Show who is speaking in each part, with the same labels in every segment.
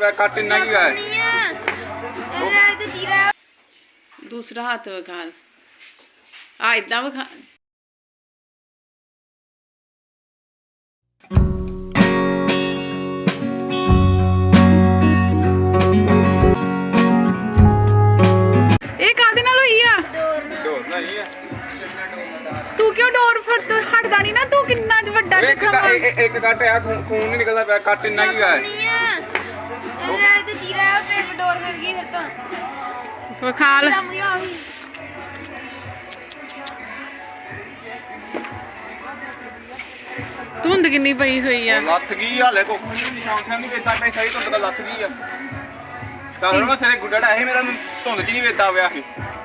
Speaker 1: ਪਿਆ ਕੱਟ ਇੰਨਾ ਕੀ
Speaker 2: ਜੀਰਾ
Speaker 3: ਦੂਸਰਾ ਹੱਥ ਵਿਖਾ ਆ ਇਦਾਂ ਵਿਖਾ। ਇਹ ਕਾਦੇ ਨਾਲ ਹੋਈ ਆ?
Speaker 1: ਡੋਰ ਨਹੀਂ ਆ।
Speaker 3: ਤੂੰ ਕਿਉਂ ਡੋਰ ਫੜ ਤੋਂ ਹਟਦਾ ਨਹੀਂ ਨਾ? ਤੂੰ ਕਿੰਨਾ ਜ ਵੱਡਾ
Speaker 1: ਇੱਕ ਕੱਟ ਆ। ਖੂਨ ਨਹੀਂ ਨਿਕਲਦਾ ਪਿਆ ਕੱਟ ਇੰਨਾ ਕੀ
Speaker 2: ਜੀਰਾ ਤੇ ਡੋਰ ਫਿਰ ਗਈ ਫਿਰ ਤਾਂ।
Speaker 3: ਵਿਖਾ ਲੈ
Speaker 2: ਜੰਮ ਗਿਆ ਉਹੀ।
Speaker 3: ਧੁੰਦ ਕਿੰਨੀ ਪਈ ਹੋਈ ਆ।
Speaker 1: ਲੱਥ ਗਈ ਹਾਲੇ ਕੋ। ਨਹੀਂ ਨਿਸ਼ਾਨ ਖਾਨ ਨਹੀਂ ਵੇਤਾ ਪੈ ਸਹੀ ਧੁੰਦ ਦਾ ਲੱਥ ਗਈ ਆ। ਚੱਲ ਮੈਂ ਤੇਰੇ ਗੁੱਡਾ ਹੈ ਮੇਰਾ ਧੁੰਦ ਚ ਨਹੀਂ ਵੇਤਾ ਪਿਆ ਸੀ।
Speaker 2: ਇਹ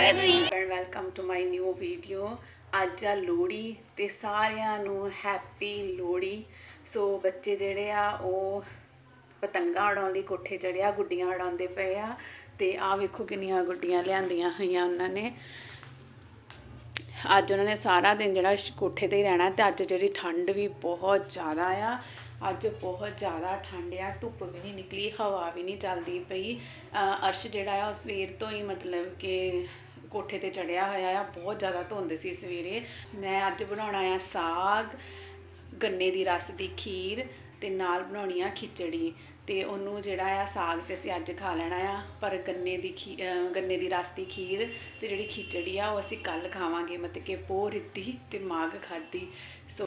Speaker 2: ਆ ਤੁਸੀਂ।
Speaker 3: Welcome to my new video ਅੱਜ ਆ ਲੋਹੜੀ ਤੇ ਸਾਰਿਆਂ ਨੂੰ ਹੈਪੀ ਲੋਹੜੀ। ਸੋ ਬੱਚੇ ਜਿਹੜੇ ਆ, ਉਹ ਪਤੰਗਾਂ ਉਡਾਉਣ ਲਈ ਕੋਠੇ ਚੜਿਆ ਗੁੱਡੀਆਂ ਉਡਾਉਂਦੇ ਪਏ ਆ। ਤੇ ਆ ਵੇਖੋ ਕਿੰਨੀਆਂ ਗੁੱਡੀਆਂ ਲਿਆਂਦੀਆਂ ਹੋਈਆਂ ਉਹਨਾਂ ਨੇ। ਅੱਜ ਉਹਨਾਂ ਨੇ ਸਾਰਾ ਦਿਨ ਜਿਹੜਾ ਕੋਠੇ ਤੇ ਹੀ ਰਹਿਣਾ ਤੇ ਅੱਜ ਜਿਹੜੀ ਠੰਡ ਵੀ ਬਹੁਤ ਜ਼ਿਆਦਾ ਆ। ਅੱਜ ਬਹੁਤ ਜ਼ਿਆਦਾ ਠੰਡ ਆ, ਧੁੱਪ ਵੀ ਨਹੀਂ ਨਿਕਲੀ, ਹਵਾ ਵੀ ਨਹੀਂ ਚੱਲਦੀ ਪਈ। ਅਰਸ਼ ਜਿਹੜਾ ਆ, ਉਹ ਸਵੇਰ ਤੋਂ ਹੀ ਮਤਲਬ ਕਿ ਕੋਠੇ ਤੇ ਚੜਿਆ ਹੋਇਆ ਆ, ਬਹੁਤ ਜ਼ਿਆਦਾ ਧੁੰਦ ਸੀ ਸਵੇਰੇ। ਮੈਂ ਅੱਜ ਬਣਾਉਣਾ ਆ ਸਾਗ, ਗੰਨੇ ਦੀ ਰਸ ਦੀ ਖੀਰ ਤੇ ਨਾਲ ਬਣਾਉਣੀ ਆ ਖਿਚੜੀ ਤੇ ਉਹਨੂੰ ਜਿਹੜਾ ਆ ਸਾਗ ਤੇ ਅਸੀਂ ਅੱਜ ਖਾ ਲੈਣਾ ਆ, ਪਰ ਗੰਨੇ ਦੀ ਖੀ ਗੰਨੇ ਦੀ ਰਸ ਦੀ ਖੀਰ ਤੇ ਜਿਹੜੀ ਖਿਚੜੀ ਆ ਉਹ ਅਸੀਂ ਕੱਲ ਖਾਵਾਂਗੇ, ਮਤਲਬ ਕਿ ਪੋਹ ਰਿੱਤੀ ਤੇ ਮਾਗ ਖਾਦੀ ਸੋ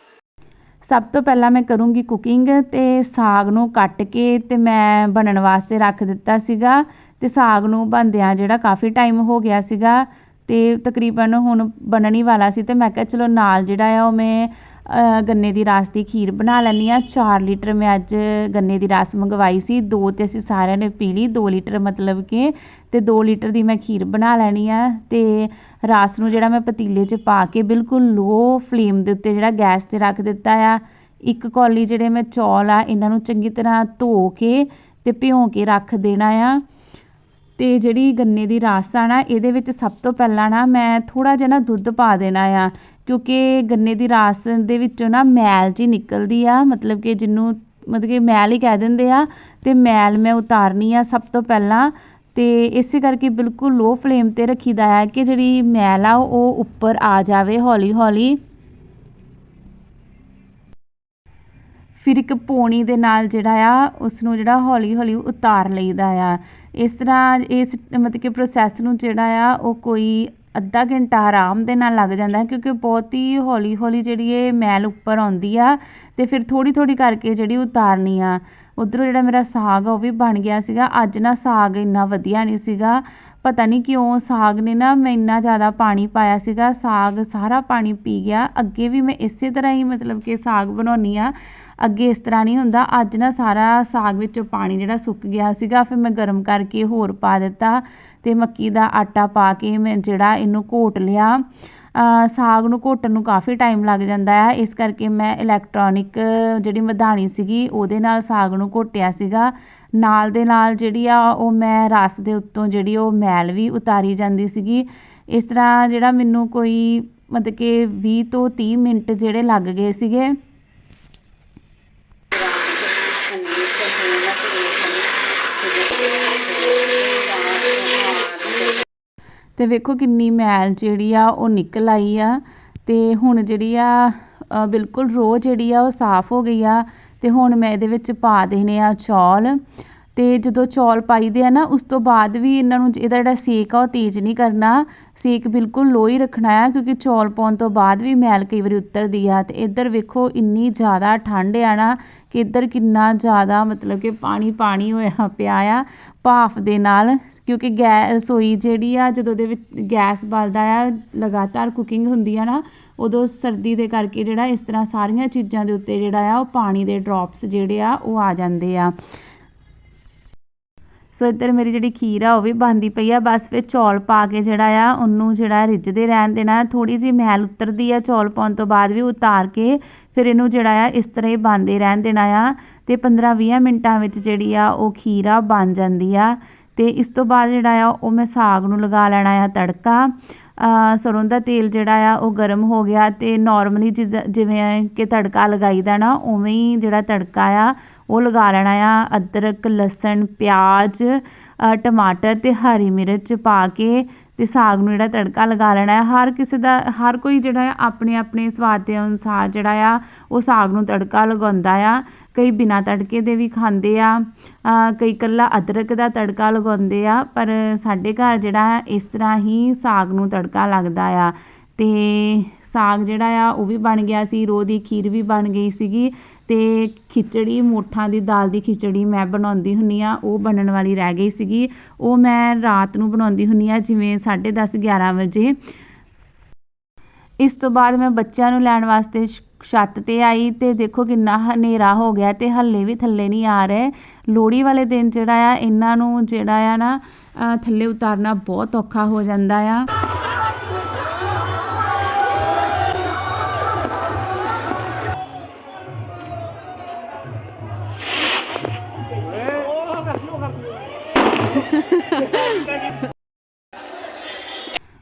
Speaker 4: ਸਭ ਤੋਂ ਪਹਿਲਾਂ ਮੈਂ ਕਰੂੰਗੀ ਕੁਕਿੰਗ ਤੇ ਸਾਗ ਨੂੰ ਕੱਟ ਕੇ ਤੇ ਮੈਂ ਬਣਨ ਵਾਸਤੇ ਰੱਖ ਦਿੱਤਾ ਸੀਗਾ ਤੇ ਸਾਗ ਨੂੰ ਬਣਦਿਆਂ ਜਿਹੜਾ ਕਾਫੀ ਟਾਈਮ ਹੋ ਗਿਆ ਸੀਗਾ ਤੇ ਤਕਰੀਬਨ ਹੁਣ ਬਣਨ ਹੀ ਵਾਲਾ ਸੀ ਤੇ ਮੈਂ ਕਿਹਾ ਚਲੋ ਨਾਲ ਜਿਹੜਾ ਆ ਉਹ ਮੈਂ ਗੰਨੇ ਦੀ ਰਸ ਦੀ ਖੀਰ ਬਣਾ ਲੈਂਦੀ ਹਾਂ। 4 ਲੀਟਰ ਮੈਂ ਅੱਜ ਗੰਨੇ ਦੀ ਰਸ ਮੰਗਵਾਈ ਸੀ। ਦੋ ਤੇ ਅਸੀਂ ਸਾਰਿਆਂ ਨੇ ਪੀ ਲਈ। 2 ਲੀਟਰ ਮਤਲਬ ਕਿ ਤੇ 2 ਲੀਟਰ ਦੀ ਮੈਂ ਖੀਰ ਬਣਾ ਲੈਣੀ ਆ। ਤੇ ਰਸ ਨੂੰ ਜਿਹੜਾ ਮੈਂ ਪਤੀਲੇ 'ਚ ਪਾ ਕੇ ਬਿਲਕੁਲ ਲੋ ਫਲੇਮ ਦੇ ਉੱਤੇ ਜਿਹੜਾ ਗੈਸ ਤੇ ਰੱਖ ਦਿੱਤਾ ਆ। ਇੱਕ ਕੌਲੀ ਜਿਹੜੇ ਮੈਂ ਚੌਲ ਆ, ਇਹਨਾਂ ਨੂੰ ਚੰਗੀ ਤਰ੍ਹਾਂ ਧੋ ਕੇ ਤੇ ਭਿਉਂ ਕੇ ਰੱਖ ਦੇਣਾ ਆ। ਤੇ ਜਿਹੜੀ ਗੰਨੇ ਦੀ ਰਸ ਆ ਨਾ, ਇਹਦੇ ਵਿੱਚ ਸਭ ਤੋਂ ਪਹਿਲਾਂ ਨਾ ਮੈਂ ਥੋੜਾ ਜਿਹਾ ਨਾ ਦੁੱਧ ਪਾ ਦੇਣਾ ਆ। ਕਿਉਂਕਿ ਗੰਨੇ ਦੀ ਰਾਸ ਦੇ ਵਿੱਚੋਂ ਨਾ ਮੈਲ ਜੀ ਨਿਕਲਦੀ ਆ, ਮਤਲਬ ਕਿ ਜਿਹਨੂੰ ਮਤਲਬ ਕਿ ਮੈਲ ਹੀ ਕਹਿ ਦਿੰਦੇ ਆ, ਤੇ ਮੈਲ ਮੈਂ ਉਤਾਰਨੀ ਆ ਸਭ ਤੋਂ ਪਹਿਲਾਂ, ਤੇ ਇਸੇ ਕਰਕੇ ਬਿਲਕੁਲ ਲੋ ਫਲੇਮ ਤੇ ਰੱਖੀਦਾ ਆ ਕਿ ਜਿਹੜੀ ਮੈਲ ਆ ਉਹ ਉੱਪਰ ਆ ਜਾਵੇ ਹੌਲੀ ਹੌਲੀ। ਫਿਰ ਇੱਕ ਪੌਣੀ ਦੇ ਨਾਲ ਜਿਹੜਾ ਆ ਉਸ ਨੂੰ ਜਿਹੜਾ ਹੌਲੀ ਹੌਲੀ ਉਤਾਰ ਲਈਦਾ ਆ। ਇਸ ਤਰ੍ਹਾਂ ਇਸ ਮਤਲਬ ਕਿ ਪ੍ਰੋਸੈਸ ਨੂੰ ਜਿਹੜਾ ਆ, ਉਹ ਕੋਈ ਅੱਧਾ ਘੰਟਾ ਆਰਾਮ ਦੇ ਨਾਲ ਲੱਗ ਜਾਂਦਾ ਕਿਉਂਕਿ ਬਹੁਤ ਹੀ ਹੌਲੀ ਹੌਲੀ ਜਿਹੜੀ ਇਹ ਮੈਲ ਉੱਪਰ ਆਉਂਦੀ ਆ ਅਤੇ ਫਿਰ ਥੋੜ੍ਹੀ ਥੋੜ੍ਹੀ ਕਰਕੇ ਜਿਹੜੀ ਉਤਾਰਨੀ ਆ, ਉੱਧਰੋਂ ਜਿਹੜਾ ਮੇਰਾ ਸਾਗ ਆ ਉਹ ਵੀ ਬਣ ਗਿਆ ਸੀਗਾ। ਅੱਜ ਨਾ ਸਾਗ ਇੰਨਾ ਵਧੀਆ ਨਹੀਂ ਸੀਗਾ, ਪਤਾ ਨਹੀਂ ਕਿਉਂ ਸਾਗ ਨੇ ਨਾ ਮੈਂ ਇੰਨਾ ਜ਼ਿਆਦਾ ਪਾਣੀ ਪਾਇਆ ਸੀਗਾ, ਸਾਗ ਸਾਰਾ ਪਾਣੀ ਪੀ ਗਿਆ। ਅੱਗੇ ਵੀ ਮੈਂ ਇਸੇ ਤਰ੍ਹਾਂ ਹੀ ਮਤਲਬ ਕਿ ਸਾਗ ਬਣਾਉਣੀ ਆ, ਅੱਗੇ ਇਸ ਤਰ੍ਹਾਂ ਨਹੀਂ ਹੁੰਦਾ। ਅੱਜ ਨਾ ਸਾਰਾ ਸਾਗ ਵਿੱਚੋਂ ਪਾਣੀ ਜਿਹੜਾ ਸੁੱਕ ਗਿਆ ਸੀਗਾ, ਫਿਰ ਮੈਂ ਗਰਮ ਕਰਕੇ ਹੋਰ ਪਾ ਦਿੱਤਾ। ਤੇ ਮੱਕੀ ਦਾ ਆਟਾ ਪਾ ਕੇ ਮੈਂ ਜਿਹੜਾ ਇਹਨੂੰ ਘੋਟ ਲਿਆ। ਸਾਗ ਨੂੰ ਘੋਟਣ ਨੂੰ ਕਾਫੀ ਟਾਈਮ ਲੱਗ ਜਾਂਦਾ ਆ। ਇਸ ਕਰਕੇ ਮੈਂ ਇਲੈਕਟ੍ਰੋਨਿਕ ਜਿਹੜੀ ਮਧਾਣੀ ਸੀਗੀ, ਉਹਦੇ ਨਾਲ ਸਾਗ ਨੂੰ ਘੋਟਿਆ ਸੀਗਾ। ਨਾਲ ਦੇ ਨਾਲ ਜਿਹੜੀ ਆ, ਉਹ ਮੈਂ ਰਸ ਦੇ ਉੱਤੋਂ ਜਿਹੜੀ ਉਹ ਮੈਲ ਵੀ ਉਤਾਰੀ ਜਾਂਦੀ ਸੀਗੀ। ਇਸ ਤਰ੍ਹਾਂ ਜਿਹੜਾ ਮੈਨੂੰ ਕੋਈ ਮਤਲਬ ਕਿ 20 ਤੋਂ 30 ਮਿੰਟ ਜਿਹੜੇ ਲੱਗ ਗਏ ਸੀਗੇ। ਤੇ ਵੇਖੋ ਕਿੰਨੀ ਮੈਲ ਜਿਹੜੀ ਆ ਉਹ ਨਿਕਲ ਆਈ ਆ ਤੇ ਹੁਣ ਜਿਹੜੀ ਆ ਬਿਲਕੁਲ ਰੋ ਜਿਹੜੀ ਆ ਉਹ ਸਾਫ਼ ਹੋ ਗਈ ਆ ਤੇ ਹੁਣ ਮੈਂ ਇਹਦੇ ਵਿੱਚ ਪਾ ਦੇਣੇ ਆ ਚੌਲ ਤੇ ਜਦੋਂ ਚੌਲ ਪਾਈਦੇ ਆ ਨਾ, ਉਸ ਤੋਂ ਬਾਅਦ ਵੀ ਇਹਨਾਂ ਨੂੰ ਇਹਦਾ ਜਿਹੜਾ ਸੇਕ ਆ ਉਹ ਤੇਜ਼ ਨਹੀਂ ਕਰਨਾ। ਸੇਕ ਬਿਲਕੁਲ ਲੋ ਹੀ ਰੱਖਣਾ ਆ ਕਿਉਂਕਿ ਚੌਲ ਪਾਉਣ ਤੋਂ ਬਾਅਦ ਵੀ ਮੈਲ ਕਈ ਵਾਰੀ ਉਤਰਦੀ ਆ ਤੇ ਇੱਧਰ ਵੇਖੋ ਇੰਨੀ ਜ਼ਿਆਦਾ ਠੰਡ ਆ ਨਾ ਕਿ ਇੱਧਰ ਕਿੰਨਾ ਜ਼ਿਆਦਾ ਮਤਲਬ ਕਿ ਪਾਣੀ ਪਾਣੀ ਹੋਇਆ ਪਿਆ ਆ ਭਾਫ ਦੇ ਨਾਲ ਕਿਉਂਕਿ ਗੈ, ਰਸੋਈ ਜਿਹੜੀ ਆ, ਜਦੋਂ ਦੇ ਵਿੱਚ ਗੈਸ ਬਲਦਾ ਆ, ਲਗਾਤਾਰ ਕੁਕਿੰਗ ਹੁੰਦੀ ਆ ਨਾ, ਉਦੋਂ ਸਰਦੀ ਦੇ ਕਰਕੇ ਜਿਹੜਾ ਇਸ ਤਰ੍ਹਾਂ ਸਾਰੀਆਂ ਚੀਜ਼ਾਂ ਦੇ ਉੱਤੇ ਜਿਹੜਾ ਆ, ਉਹ ਪਾਣੀ ਦੇ ਡ੍ਰੌਪਸ ਜਿਹੜੇ ਆ, ਉਹ ਆ ਜਾਂਦੇ ਆ। ਸੋ ਇੱਧਰ ਮੇਰੀ ਜਿਹੜੀ ਖੀਰ ਆ, ਉਹ ਵੀ ਬਣਦੀ ਪਈ ਆ, ਬਸ ਫਿਰ ਚੌਲ ਪਾ ਕੇ ਜਿਹੜਾ ਆ, ਉਹਨੂੰ ਜਿਹੜਾ ਰਿੱਝਦੇ ਰਹਿਣ ਦੇਣਾ। ਥੋੜੀ ਜਿਹੀ ਮੈਲ ਉਤਰਦੀ ਆ ਚੌਲ ਪਾਉਣ ਤੋਂ ਬਾਅਦ ਵੀ ਉਤਾਰ ਕੇ, ਫਿਰ ਇਹਨੂੰ ਜਿਹੜਾ ਆ, ਇਸ ਤਰ੍ਹਾਂ ਹੀ ਬਣਦੇ ਰਹਿਣ ਦੇਣਾ ਆ। ਤੇ 15-20 ਮਿੰਟਾਂ ਵਿੱਚ ਜਿਹੜੀ ਆ, ਉਹ ਖੀਰ ਆ, ਬਣ ਜਾਂਦੀ ਆ। ਅਤੇ ਇਸ ਤੋਂ ਬਾਅਦ ਜਿਹੜਾ ਆ ਉਹ ਮੈਂ ਸਾਗ ਨੂੰ ਲਗਾ ਲੈਣਾ ਆ ਤੜਕਾ। ਅ, ਸਰੋਂ ਦਾ ਤੇਲ ਜਿਹੜਾ ਆ ਉਹ ਗਰਮ ਹੋ ਗਿਆ ਅਤੇ ਨੋਰਮਲੀ ਨਾਰਮਲੀ ਜਿਵੇਂ ਕਿ ਤੜਕਾ ਲਗਾਈਦਾ ਨਾ ਉਵੇਂ ਹੀ ਜਿਹੜਾ ਤੜਕਾ ਆ ਉਹ ਲਗਾ ਲੈਣਾ ਆ। ਅਦਰਕ ਲਸਣ ਪਿਆਜ਼ ਟਮਾਟਰ ਅਤੇ ਹਰੀ ਮਿਰਚ ਪਾ ਕੇ ਅਤੇ ਸਾਗ ਨੂੰ ਜਿਹੜਾ ਤੜਕਾ ਲਗਾ ਲੈਣਾ ਹੈ। ਹਰ ਕਿਸੇ ਦਾ, ਹਰ ਕੋਈ ਜਿਹੜਾ ਆ ਆਪਣੇ ਆਪਣੇ ਸਵਾਦ ਦੇ ਅਨੁਸਾਰ ਜਿਹੜਾ ਆ, ਉਹ ਸਾਗ ਨੂੰ ਤੜਕਾ ਲਗਾਉਂਦਾ ਆ। ਕਈ ਬਿਨਾਂ ਤੜਕੇ ਦੇ ਵੀ ਖਾਂਦੇ ਆ। ਕਈ ਇਕੱਲਾ ਅਦਰਕ ਦਾ ਤੜਕਾ ਲਗਾਉਂਦੇ ਆ, ਪਰ ਸਾਡੇ ਘਰ ਜਿਹੜਾ ਇਸ ਤਰ੍ਹਾਂ ਹੀ ਸਾਗ ਨੂੰ ਤੜਕਾ ਲੱਗਦਾ ਆ। ਅਤੇ ਸਾਗ ਜਿਹੜਾ ਆ ਉਹ ਵੀ ਬਣ ਗਿਆ ਸੀ, ਰੋਹ ਦੀ ਖੀਰ ਵੀ ਬਣ ਗਈ ਸੀਗੀ ਤੇ ਖਿਚੜੀ ਮੋਠਾਂ ਦੀ ਦਾਲ ਦੀ ਖਿਚੜੀ ਮੈਂ ਬਣਾਉਂਦੀ ਹੁੰਨੀ ਆ ਉਹ ਬਣਨ ਵਾਲੀ ਰਹਿ ਗਈ ਸੀਗੀ। ਉਹ ਮੈਂ ਰਾਤ ਨੂੰ ਬਣਾਉਂਦੀ ਹੁੰਨੀ ਆ ਜਿਵੇਂ 10:30 11 ਵਜੇ। ਇਸ ਤੋਂ ਬਾਅਦ ਮੈਂ ਬੱਚਿਆਂ ਨੂੰ ਲੈਣ ਵਾਸਤੇ ਛੱਤ ਤੇ ਆਈ ਤੇ ਦੇਖੋ ਕਿੰਨਾ ਹਨੇਰਾ ਹੋ ਗਿਆ ਤੇ ਹੱਲੇ ਵੀ ਥੱਲੇ ਨਹੀਂ ਆ ਰਹੇ। ਲੋਹੜੀ ਵਾਲੇ ਦਿਨ ਜਿਹੜਾ ਆ, ਇਹਨਾਂ ਨੂੰ ਜਿਹੜਾ ਆ ਨਾ ਥੱਲੇ ਉਤਾਰਨਾ ਬਹੁਤ ਔਖਾ ਹੋ ਜਾਂਦਾ ਆ।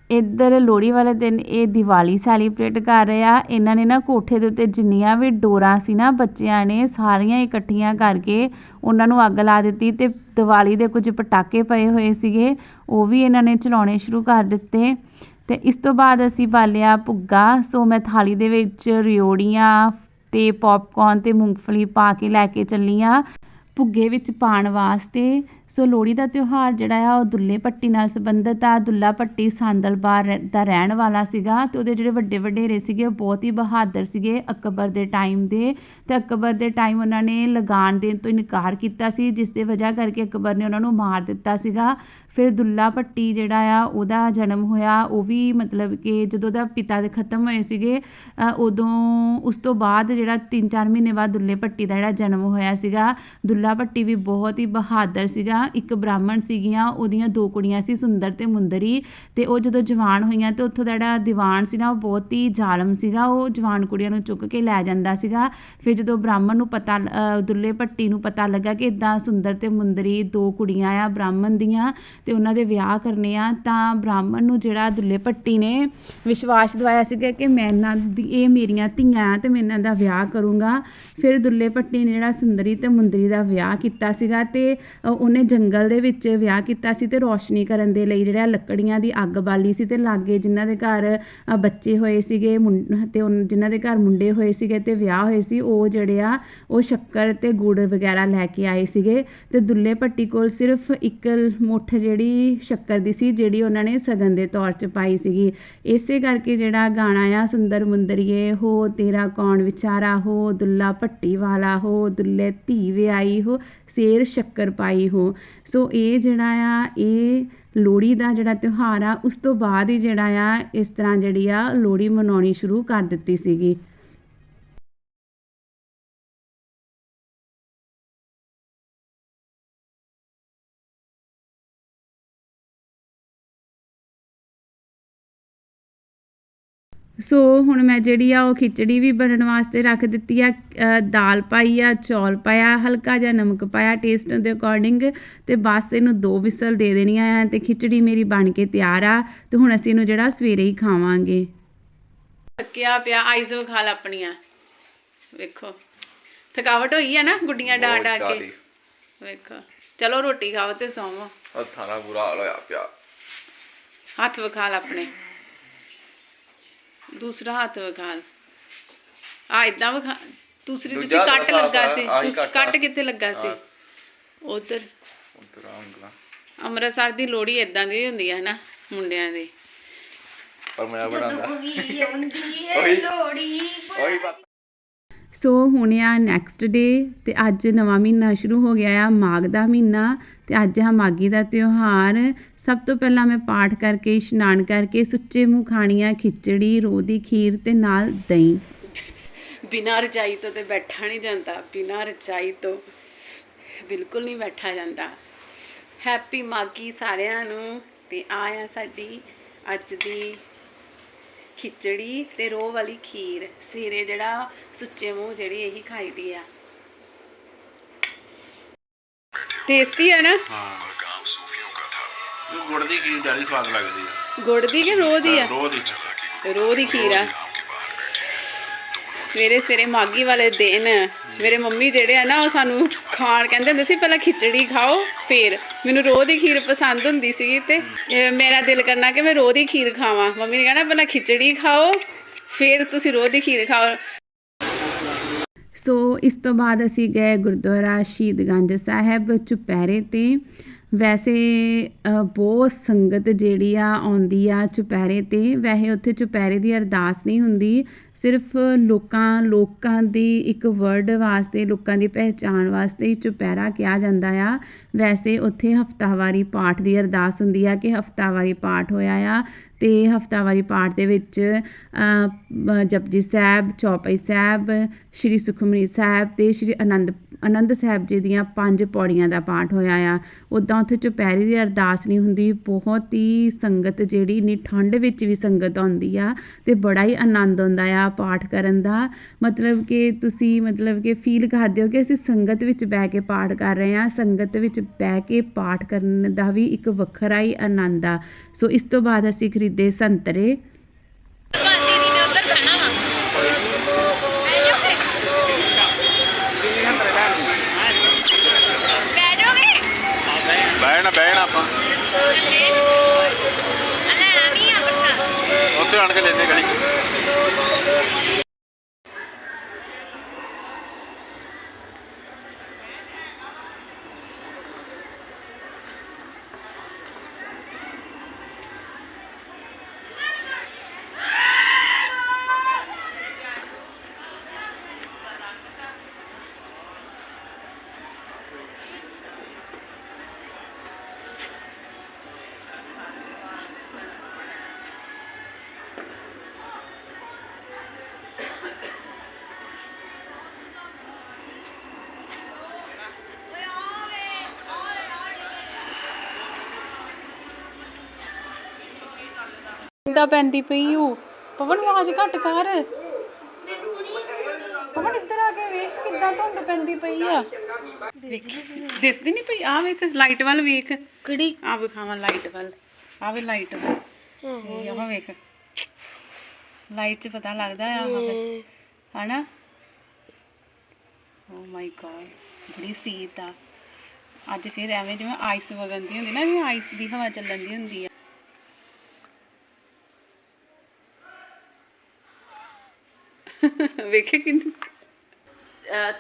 Speaker 4: ਇੱਧਰ ਲੋਹੜੀ ਵਾਲੇ ਦਿਨ ਇਹ ਦੀਵਾਲੀ ਸੈਲੀਬ੍ਰੇਟ ਕਰ ਰਹੇ ਆ। ਇਹਨਾਂ ਨੇ ਨਾ ਕੋਠੇ ਦੇ ਉੱਤੇ ਜਿੰਨੀਆਂ ਵੀ ਡੋਰਾਂ ਸੀ ਨਾ, ਬੱਚਿਆਂ ਨੇ ਸਾਰੀਆਂ ਇਕੱਠੀਆਂ ਕਰਕੇ ਉਹਨਾਂ ਨੂੰ ਅੱਗ ਲਾ ਦਿੱਤੀ ਤੇ ਦੀਵਾਲੀ ਦੇ ਕੁਝ ਪਟਾਕੇ ਪਏ ਹੋਏ ਸੀਗੇ। ਉਹ ਵੀ ਇਹਨਾਂ ਨੇ ਚਲਾਉਣੇ ਸ਼ੁਰੂ ਕਰ ਦਿੱਤੇ। ਤੇ ਇਸ ਤੋਂ ਬਾਅਦ ਅਸੀਂ ਬਾਲਿਆ ਭੁੱਗਾ। ਸੋ ਮੈਂ ਥਾਲੀ ਦੇ ਵਿੱਚ ਰਿਓੜੀਆਂ ਤੇ ਪੌਪਕੌਰਨ ਤੇ ਮੂੰਗਫਲੀ ਪਾ ਕੇ ਲੈ ਕੇ ਚੱਲੀ ਹਾਂ। ਭੁੱਗੇ ਵਿੱਚ ਪਾਉਣ ਵਾਸਤੇ ਸੋ ਲੋਹੜੀ ਦਾ ਤਿਉਹਾਰ ਜਿਹੜਾ ਆ, ਉਹ ਦੁੱਲੇ ਪੱਟੀ ਨਾਲ ਸੰਬੰਧਿਤ ਆ। ਦੁੱਲਾ ਪੱਟੀ ਸਾਂਦਲਬਾਰ ਰਹਿ- ਦਾ ਰਹਿਣ ਵਾਲਾ ਸੀਗਾ ਤੇ ਉਹਦੇ ਜਿਹੜੇ ਵੱਡੇ ਵਡੇਰੇ ਸੀਗੇ, ਉਹ ਬਹੁਤ ਹੀ ਬਹਾਦਰ ਸੀਗੇ ਅਕਬਰ ਦੇ ਟਾਈਮ ਦੇ। ਤੇ ਅਕਬਰ ਦੇ ਟਾਈਮ ਉਹਨਾਂ ਨੇ ਲਗਾਨ ਦੇਣ ਤੋਂ ਇਨਕਾਰ ਕੀਤਾ ਸੀ, ਜਿਸ ਦੇ ਵਜ੍ਹਾ ਕਰਕੇ ਅਕਬਰ ਨੇ ਉਹਨਾਂ ਨੂੰ ਮਾਰ ਦਿੱਤਾ ਸੀਗਾ। ਫਿਰ ਦੁੱਲਾ ਭੱਟੀ ਜਿਹੜਾ ਆ, ਉਹਦਾ ਜਨਮ ਹੋਇਆ। ਉਹ ਵੀ ਮਤਲਬ ਕਿ ਜਦੋਂ ਉਹਦਾ ਪਿਤਾ ਦੇ ਖਤਮ ਹੋਏ ਸੀਗੇ ਉਦੋਂ ਉਸ ਤੋਂ ਬਾਅਦ ਜਿਹੜਾ 3-4 ਮਹੀਨੇ ਬਾਅਦ ਦੁੱਲੇ ਭੱਟੀ ਦਾ ਜਿਹੜਾ ਜਨਮ ਹੋਇਆ ਸੀਗਾ, ਦੁੱਲਾ ਭੱਟੀ ਵੀ ਬਹੁਤ ਹੀ ਬਹਾਦਰ ਸੀਗਾ। ਇੱਕ ਬ੍ਰਾਹਮਣ ਸੀਗੀਆਂ, ਉਹਦੀਆਂ ਦੋ ਕੁੜੀਆਂ ਸੀ, ਸੁੰਦਰ ਤੇ ਮੁੰਦਰੀ। ਤੇ ਉਹ ਜਦੋਂ ਜਵਾਨ ਹੋਈਆਂ ਤੇ ਉੱਥੋਂ ਦਾ ਜਿਹੜਾ ਦੀਵਾਨ ਸੀ ਨਾ, ਉਹ ਬਹੁਤ ਹੀ ਜ਼ਾਲਮ ਸੀਗਾ। ਉਹ ਜਵਾਨ ਕੁੜੀਆਂ ਨੂੰ ਚੁੱਕ ਕੇ ਲੈ ਜਾਂਦਾ ਸੀਗਾ। ਫਿਰ ਜਦੋਂ ਬ੍ਰਾਹਮਣ ਨੂੰ ਪਤਾ ਦੁੱਲੇ ਭੱਟੀ ਨੂੰ ਪਤਾ ਲੱਗਾ ਕਿ ਇਦਾਂ ਸੁੰਦਰ ਤੇ ਮੁੰਦਰੀ ਦੋ ਕੁੜੀਆਂ ਆ, ਬ੍ਰਾਹਮਣ ਦੀਆਂ ਤੇ ਉਹਨਾਂ ਦੇ ਵਿਆਹ ਕਰਨੇ ਆ, ਤਾਂ ਬ੍ਰਾਹਮਣ ਨੂੰ ਜਿਹੜਾ ਦੁੱਲੇ ਭੱਟੀ ਨੇ ਵਿਸ਼ਵਾਸ ਦਿਵਾਇਆ ਸੀਗਾ ਕਿ ਮੈਂ ਇਹਨਾਂ ਦੀ, ਇਹ ਮੇਰੀਆਂ ਧੀਆਂ ਆ ਤੇ ਮੈਂ ਇਹਨਾਂ ਦਾ ਵਿਆਹ ਕਰੂੰਗਾ। ਫਿਰ ਦੁੱਲੇ ਭੱਟੀ ਨੇ ਜਿਹੜਾ ਸੁੰਦਰੀ ਤੇ ਮੁੰਦਰੀ ਦਾ ਵਿਆਹ ਕੀਤਾ ਸੀਗਾ ਤੇ ਉਹਨੇ ਜੰਗਲ ਦੇ ਵਿੱਚ ਵਿਆਹ ਕੀਤਾ ਸੀ ਤੇ ਰੋਸ਼ਨੀ ਕਰਨ ਦੇ ਲਈ ਜਿਹੜਾ ਲੱਕੜੀਆਂ ਦੀ ਅੱਗ ਬਾਲੀ ਸੀ ਤੇ ਲਾਗੇ ਜਿਨ੍ਹਾਂ ਦੇ ਘਰ ਬੱਚੇ ਹੋਏ ਸੀਗੇ, ਮੁੰ- ਤੇ ਉਨ- ਜਿਨ੍ਹਾਂ ਦੇ ਘਰ ਮੁੰਡੇ ਹੋਏ ਸੀਗੇ ਤੇ ਵਿਆਹ ਹੋਏ ਸੀ, ਉਹ ਜਿਹੜੇ ਆ, ਉਹ ਸ਼ੱਕਰ ਤੇ ਗੁੜ ਵਗੈਰਾ ਲੈ ਕੇ ਆਏ ਸੀਗੇ ਤੇ ਦੁੱਲੇ ਭੱਟੀ ਕੋਲ ਸਿਰਫ ਇੱਕ ਮੁੱਠ ਜਿਹੜੀ ਸ਼ੱਕਰ ਦੀ ਸੀ, ਜਿਹੜੀ ਉਹਨਾਂ ਨੇ ਸਗਨ ਦੇ ਤੌਰ 'ਚ ਪਾਈ ਸੀਗੀ। ਇਸੇ ਕਰਕੇ ਜਿਹੜਾ ਗਾਣਾ ਆ, ਸੁੰਦਰ ਮੁੰਦਰੀਏ, ਹੋ ਤੇਰਾ ਕੌਣ ਵਿਚਾਰਾ ਹੋ, ਦੁੱਲਾ ਭੱਟੀ ਵਾਲਾ ਹੋ, ਦੁੱਲੇ ਧੀ ਵਿਆਈ ਹੋ, ਸੇਰ ਸ਼ੱਕਰ ਪਾਈ ਹੋ। ਸੋ ਇਹ ਜਿਹੜਾ ਆ, ਇਹ ਲੋਹੜੀ ਦਾ ਜਿਹੜਾ ਤਿਉਹਾਰ ਆ, ਉਸ ਤੋਂ ਬਾਅਦ ਹੀ ਜਿਹੜਾ ਆ, ਇਸ ਤਰ੍ਹਾਂ ਜਿਹੜੀ ਆ ਲੋਹੜੀ ਮਨਾਉਣੀ ਸ਼ੁਰੂ ਕਰ ਦਿੱਤੀ ਸੀਗੀ। ਸੋ ਹੁਣ ਮੈਂ ਜਿਹੜੀ ਆ ਉਹ ਖਿਚੜੀ ਵੀ ਬਣਨ ਵਾਸਤੇ ਰੱਖ ਦਿੱਤੀ ਆ ਦਾਲ ਪਾਈ ਆ ਚੌਲ ਪਾਇਆ ਹਲਕਾ ਜਿਹਾ ਨਮਕ ਪਾਇਆ ਟੇਸਟ ਦੇ ਅਕੋਰਡਿੰਗ ਤੇ ਬਸ ਇਹਨੂੰ ਦੋ ਵਿਸਲ ਦੇ ਦੇਣੀਆਂ ਆ ਤੇ ਖਿਚੜੀ ਮੇਰੀ ਬਣ ਕੇ ਤਿਆਰ ਆ ਤੇ ਹੁਣ ਅਸੀਂ ਇਹਨੂੰ ਜਿਹੜਾ ਸਵੇਰੇ ਹੀ ਖਾਵਾਂਗੇ। ਥੱਕਿਆ ਪਿਆ ਆਈਜ਼ ਵਿਖਾ ਲ ਆਪਣੀਆਂ। ਵੇਖੋ ਥਕਾਵਟ ਹੋਈ ਆ ਨਾ ਗੁੱਡੀਆਂ ਡਾ ਡਾ ਕੇ। ਵੇਖੋ ਚਲੋ ਰੋਟੀ ਖਾਓ ਤੇ ਸੌਵੋ।
Speaker 1: ਹੱਥਾਂ ਨਾਲ ਬੁਰਾ ਹਾਲ ਹੋਇਆ ਪਿਆ।
Speaker 4: ਹੱਥ ਵਿਖਾ ਲ ਆਪਣੇ। ਦੂਸਰਾ ਹੱਥ ਵਿਖਾ ਆ ਇਦਾਂ ਵਿਖਾ ਦੂਸਰੀ
Speaker 1: ਦੂਜਾ
Speaker 4: ਕੱਟ ਲੱਗਾ ਸੀ
Speaker 1: ਆਹੀ
Speaker 4: ਦੂਸ-
Speaker 1: ਕੱਟ ਆ।
Speaker 4: ਕਿੱਥੇ ਲੱਗਾ ਸੀ?
Speaker 1: ਹਾਂ।
Speaker 4: ਉਧਰ।
Speaker 1: ਉਧਰ ਆਉਂਗਾ
Speaker 4: ਅੰਮ੍ਰਿਤਸਰ ਦੀ ਲੋਹੜੀ ਇਦਾਂ ਦੀ ਹੁੰਦੀ ਹੈ ਨਾ ਮੁੰਡਿਆਂ ਦੀ।
Speaker 1: ਪਰ ਮੈਂ ਬਣਾਉਂਦਾ।
Speaker 2: ਜਦੋਂ ਵੀ ਆਉਂਦੀ ਏ
Speaker 1: ਉਹੀ।
Speaker 2: ਲੋੜੀ
Speaker 1: ਉਹੀ ਬਾਤ।
Speaker 4: ਸੋ ਹੁਣ ਆ ਨੈਕਸਟ ਡੇ ਤੇ ਅੱਜ ਨਵਾਂ ਮਹੀਨਾ ਸ਼ੁਰੂ ਹੋ ਗਿਆ ਆ ਮਾਘ ਦਾ ਮਹੀਨਾ ਤੇ ਅੱਜ ਆ ਮਾਗੀ ਦਾ ਤਿਉਹਾਰ। ਸਭ ਤੋਂ ਪਹਿਲਾਂ ਮੈਂ ਪਾਠ ਕਰਕੇ ਇਸ਼ਨਾਨ ਕਰਕੇ ਸੁੱਚੇ ਮੂੰਹ ਖਾਣੀ ਆ ਖਿਚੜੀ ਰੋਹ ਦੀ ਖੀਰ ਤੇ ਨਾਲ ਦਹੀਂ। ਬਿਨਾਂ ਰਜਾਈ ਤੋਂ ਤੇ ਬੈਠਾ ਨਹੀਂ ਜਾਂਦਾ ਬਿਨਾਂ ਰਜਾਈ ਤੋਂ ਬਿਲਕੁਲ ਨਹੀਂ ਬੈਠਾ ਜਾਂਦਾ। ਹੈਪੀ ਮਾਗੀ ਸਾਰਿਆਂ ਨੂੰ ਤੇ ਆ ਆ ਸਾਡੀ ਅੱਜ ਦੀ ਖਿਚੜੀ ਤੇ ਰੋਹ ਵਾਲੀ ਖੀਰ। ਸਵੇਰੇ ਜਿਹੜਾ ਸੁੱਚੇ ਮੂੰਹ ਜਿਹੜੀ ਇਹੀ ਖਾਈਦੀ ਆ। ਟੇਸਟੀ ਹੈ ਨਾ?
Speaker 1: ਗੁੜ ਦੀ ਖੀਰ ਜ਼ਿਆਦਾ ਸਵਾਦ ਲੱਗਦੀ ਆ?
Speaker 4: ਗੁੜ ਦੀ ਕਿ ਰੋਹ ਦੀ ਆ?
Speaker 1: ਰੋਹ ਦੀ
Speaker 4: ਰੋਹ ਦੀ ਖੀਰ ਆ। ਸਵੇਰੇ ਸਵੇਰੇ ਮਾਗੀ ਵਾਲੇ ਦਿਨ ਮੇਰੇ ਮੰਮੀ ਜਿਹੜੇ ਆ ਨਾ ਉਹ ਸਾਨੂੰ ਖਾਣ ਕਹਿੰਦੇ ਹੁੰਦੇ ਸੀ ਪਹਿਲਾਂ ਖਿਚੜੀ ਖਾਓ ਫੇਰ। ਮੈਨੂੰ ਰੋਹ ਦੀ ਖੀਰ ਪਸੰਦ ਹੁੰਦੀ ਸੀ ਤੇ ਇਹ ਮੇਰਾ ਦਿਲ ਕਰਨਾ ਕਿ ਮੈਂ ਰੋਹ ਦੀ ਖੀਰ ਖਾਵਾਂ। ਮੰਮੀ ਨੇ ਕਹਿਣਾ ਪਹਿਲਾਂ ਖਿਚੜੀ ਖਾਓ ਫੇਰ ਤੁਸੀਂ ਰੋਹ ਦੀ ਖੀਰ ਖਾਓ। ਸੋ ਇਸ ਤੋਂ ਬਾਅਦ ਅਸੀਂ ਗਏ ਗੁਰਦੁਆਰਾ ਸ਼ਹੀਦਗੰਜ ਸਾਹਿਬ ਚੁਪਹਿਰੇ ਤੇ। ਵੈਸੇ ਬਹੁਤ ਸੰਗਤ ਜਿਹੜੀ ਆ ਆਉਂਦੀ ਆ ਚੁਪਹਿਰੇ ਤੇ। ਵੈਸੇ ਉੱਥੇ ਚੁਪਹਿਰੇ ਦੀ ਅਰਦਾਸ ਨਹੀਂ ਹੁੰਦੀ। ਸਿਰਫ ਲੋਕਾਂ ਲੋਕਾਂ ਦੀ ਇੱਕ ਵਰਡ ਵਾਸਤੇ, ਲੋਕਾਂ ਦੀ ਪਹਿਚਾਣ ਵਾਸਤੇ ਹੀ ਚੁਪਹਿਰਾ ਕਿਹਾ ਜਾਂਦਾ ਆ। ਵੈਸੇ ਉੱਥੇ ਹਫਤਾਵਾਰੀ ਪਾਠ ਦੀ ਅਰਦਾਸ ਹੁੰਦੀ ਆ ਕਿ ਹਫਤਾਵਾਰੀ ਪਾਠ ਹੋਇਆ ਆ। ਤੇ ਹਫਤਾਵਾਰੀ ਪਾਠ ਦੇ ਵਿੱਚ ਜਪਜੀ ਸਾਹਿਬ, ਚੌਪਈ ਸਾਹਿਬ, ਸ਼੍ਰੀ ਸੁਖਮਨੀ ਸਾਹਿਬ ਤੇ ਸ਼੍ਰੀ ਆਨੰਦ ਆਨੰਦ ਸਾਹਿਬ ਜੀ ਦੀਆਂ ਪੰਜ ਪੌੜੀਆਂ ਦਾ ਪਾਠ ਹੋਇਆ ਆ। ਉਦਾਂ ਉੱਥੇ ਚੁਪਹਿਰੇ ਦੀ ਅਰਦਾਸ ਨਹੀਂ ਹੁੰਦੀ, ਬਹੁਤ ਹੀ ਸੰਗਤ ਜਿਹੜੀ ਇੰਨੀ ਠੰਡ ਵਿੱਚ ਵੀ ਸੰਗਤ ਆਉਂਦੀ ਆ ਤੇ ਬੜਾ ਹੀ ਆਨੰਦ ਆਉਂਦਾ ਆ ਪਾਠ ਕਰਨ ਦਾ। ਮਤਲਬ ਕਿ ਤੁਸੀਂ ਮਤਲਬ ਕਿ ਫੀਲ ਕਰਦੇ ਹੋ ਕਿ ਅਸੀਂ ਸੰਗਤ ਵਿੱਚ ਬਹਿ ਕੇ ਪਾਠ ਕਰ ਰਹੇ ਹਾਂ ਸੰਗਤ ਵਿੱਚ ਬਹਿ ਕੇ ਪਾਠ ਕਰਨ ਦਾ ਵੀ ਇੱਕ ਵੱਖਰਾ ਹੀ ਆਨੰਦ ਆ। ਸੋ ਇਸ ਤੋਂ ਬਾਅਦ ਅਸੀਂ ਖਰੀਦ ਸੰਤਰੇ।
Speaker 2: ਬਹਿ ਜਾਓਗੇ
Speaker 1: ਬਹਿਣਾ ਬਹਿਣਾ ਆਪਾਂ। ਉੱਥੇ ਆਣ ਕੇ ਲੈਂਦੇ ਗਲੀ।
Speaker 4: ਕਿੱਦਾਂ ਪੈਂਦੀ ਪਈ ਉਹ ਪਵਨ ਆਵਾਜ਼ ਘੱਟ ਕਰ। ਪਵਨ ਇੱਧਰ ਆ ਕੇ ਵੇਖ ਕਿੱਦਾਂ ਧੁੰਦ ਪੈਂਦੀ ਪਈ ਆ। ਦਿਸਦੀ ਨਹੀਂ ਪਈ? ਆ ਵੇਖ ਲਾਈਟ ਵੱਲ ਵੇਖ।
Speaker 2: ਕਿਹੜੀ?
Speaker 4: ਆ ਵਿਖਾਵਾਂ ਲਾਈਟ ਵੱਲ ਆ ਵੇ ਲਾਈਟ ਵੱਲ। ਇਹ ਆਹ ਵੇਖ। ਲਾਈਟ 'ਚ ਪਤਾ ਲੱਗਦਾ ਆ ਆਹ ਹਨਾ? ਓ ਮਾਈ ਗॉड ਬੜੀ ਸੀਤ ਆ। ਅੱਜ ਫਿਰ ਐਵੇਂ ਜਿਵੇਂ ਆਈਸ ਵਗਣ ਦੀ ਹੁੰਦੀ ਨਾ ਜਿਵੇਂ ਆਈਸ ਦੀ ਹਵਾ ਚੱਲਣ ਦੀ ਹੁੰਦੀ ਆ। ਵੇਖੇ ਕਿੰਨੀ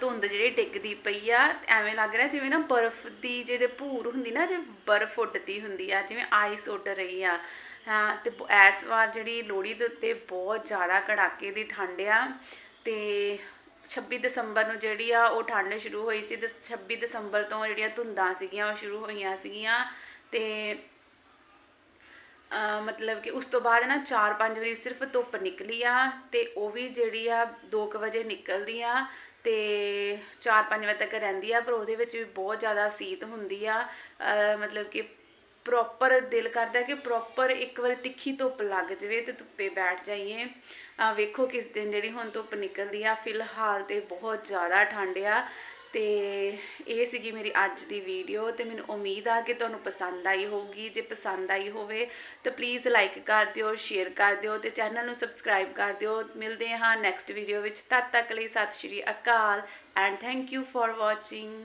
Speaker 4: ਧੁੰਦ ਜਿਹੜੀ ਡਿੱਗਦੀ ਪਈ ਆ, ਐਵੇਂ ਲੱਗ ਰਿਹਾ ਜਿਵੇਂ ਨਾ ਬਰਫ਼ ਦੀ ਜਿਹੜੇ ਭੂਰ ਹੁੰਦੀ ਨਾ, ਜੇ ਬਰਫ਼ ਉੱਡਦੀ ਹੁੰਦੀ ਆ, ਜਿਵੇਂ ਆਈਸ ਉੱਡ ਰਹੀ ਆ। ਹਾਂ, ਤੇ ਬ- ਇਸ ਵਾਰ ਜਿਹੜੀ ਲੋਹੜੀ ਦੇ ਉੱਤੇ ਬਹੁਤ ਜ਼ਿਆਦਾ ਕੜਾਕੇ ਦੀ ਠੰਡ ਆ, ਤੇ 26 ਦਸੰਬਰ ਨੂੰ ਜਿਹੜੀ ਆ, ਉਹ ਠੰਡ ਸ਼ੁਰੂ ਹੋਈ ਸੀ ਤੇ 26 ਦਸੰਬਰ ਤੋਂ ਜਿਹੜੀਆਂ ਧੁੰਦਾਂ ਸੀਗੀਆਂ, ਉਹ ਸ਼ੁਰੂ ਹੋਈਆਂ ਸੀਗੀਆਂ, ਤੇ ਮਤਲਬ ਕਿ ਉਸ ਤੋਂ ਬਾਅਦ ਨਾ 4-5 ਵਾਰੀ ਸਿਰਫ ਧੁੱਪ ਨਿਕਲੀ ਆ ਤੇ ਉਹ ਵੀ ਜਿਹੜੀ ਆ 2 ਵਜੇ ਨਿਕਲਦੀ ਆ ਤੇ 4-5 ਵਜੇ ਤੱਕ ਰਹਿੰਦੀ ਆ, ਪਰ ਉਹਦੇ ਵਿੱਚ ਵੀ ਬਹੁਤ ਜ਼ਿਆਦਾ ਸੀਤ ਹੁੰਦੀ ਆ। ਮਤਲਬ ਕਿ ਪ੍ਰੋਪਰ ਦਿਲ ਕਰਦਾ ਕਿ ਪ੍ਰੋਪਰ ਇੱਕ ਵਾਰੀ ਤਿੱਖੀ ਧੁੱਪ ਲੱਗ ਜਾਵੇ ਤੇ ਧੁੱਪੇ ਬੈਠ ਜਾਈਏ। ਵੇਖੋ ਕਿਸ ਦਿਨ ਜਿਹੜੀ ਹੁਣ ਧੁੱਪ ਨਿਕਲਦੀ ਆ, ਫਿਲਹਾਲ ਤੇ ਬਹੁਤ ਜ਼ਿਆਦਾ ਠੰਡ ਆ। ਤੇ ਇਹ ਸੀਗੀ ਮੇਰੀ ਅੱਜ ਦੀ ਵੀਡੀਓ ਤੇ ਮੈਨੂੰ ਉਮੀਦ ਆ ਕਿ ਤੁਹਾਨੂੰ ਪਸੰਦ ਆਈ ਹੋਊਗੀ। ਜੇ ਪਸੰਦ ਆਈ ਹੋਵੇ ਤਾਂ ਪਲੀਜ਼ ਲਾਈਕ ਕਰ ਦਿਓ ਸ਼ੇਅਰ ਕਰ ਦਿਓ ਤੇ ਚੈਨਲ ਨੂੰ ਸਬਸਕ੍ਰਾਈਬ ਕਰ ਦਿਓ। ਮਿਲਦੇ ਹਾਂ ਨੈਕਸਟ ਵੀਡੀਓ ਵਿੱਚ। ਤਦ ਤੱਕ ਲਈ ਸਤਿ ਸ਼੍ਰੀ ਅਕਾਲ and thank you for watching